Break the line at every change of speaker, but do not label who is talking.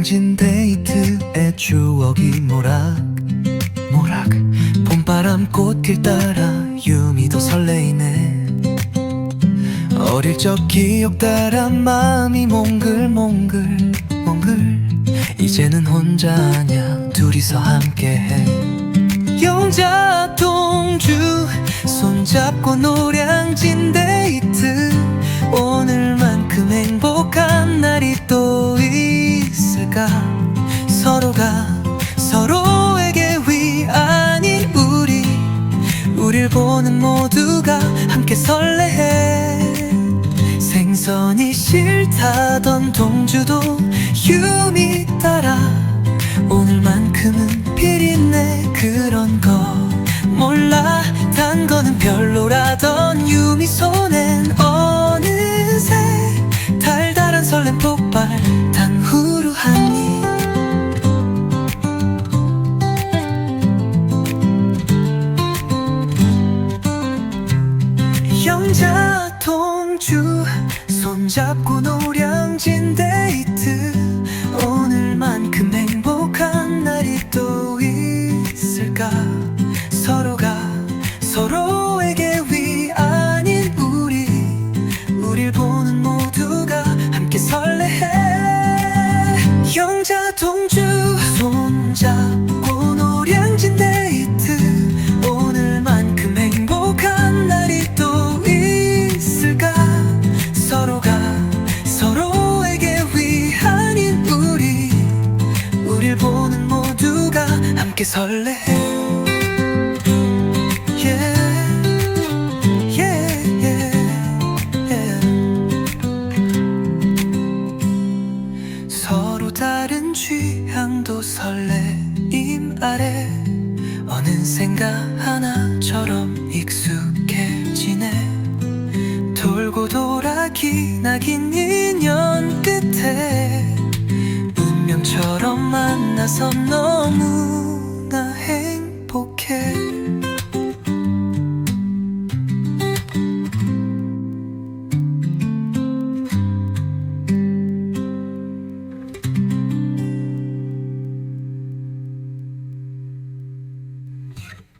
노량진 데이트의 추억이 모락 모락. 봄바람 꽃길 따라 유미도 설레이네. 어릴 적 기억 따라 마음이 몽글몽글 몽글. 이제는 혼자 아냐 둘이서 함께해. 영자 동주 손잡고 노량진 데이트. 오늘만큼 행복한 날이 또 있을까 서로가 서로에게 위안인 우리 우릴 보는 모두가 함께 설레해. 생선이 싫다던 동주도 유미 따라 오늘만큼은 비린내 그런 거 몰라 단 거는 별로라던 유미 손 동주 손잡고 노량진 데이트. 오늘만큼 행복한 날이 또 있을까? 서로가 서로에게 위안인 우리. 우릴 보는 모두가 함께 설레해. 영자 동주 손잡 함께 설레. Yeah, yeah, yeah, yeah. 서로 다른 취향도 설레임 아래 어느샌가 하나처럼 익숙해지네. 돌고 돌아 기나긴 인연 끝에 운명처럼 만나서 너무 The. hate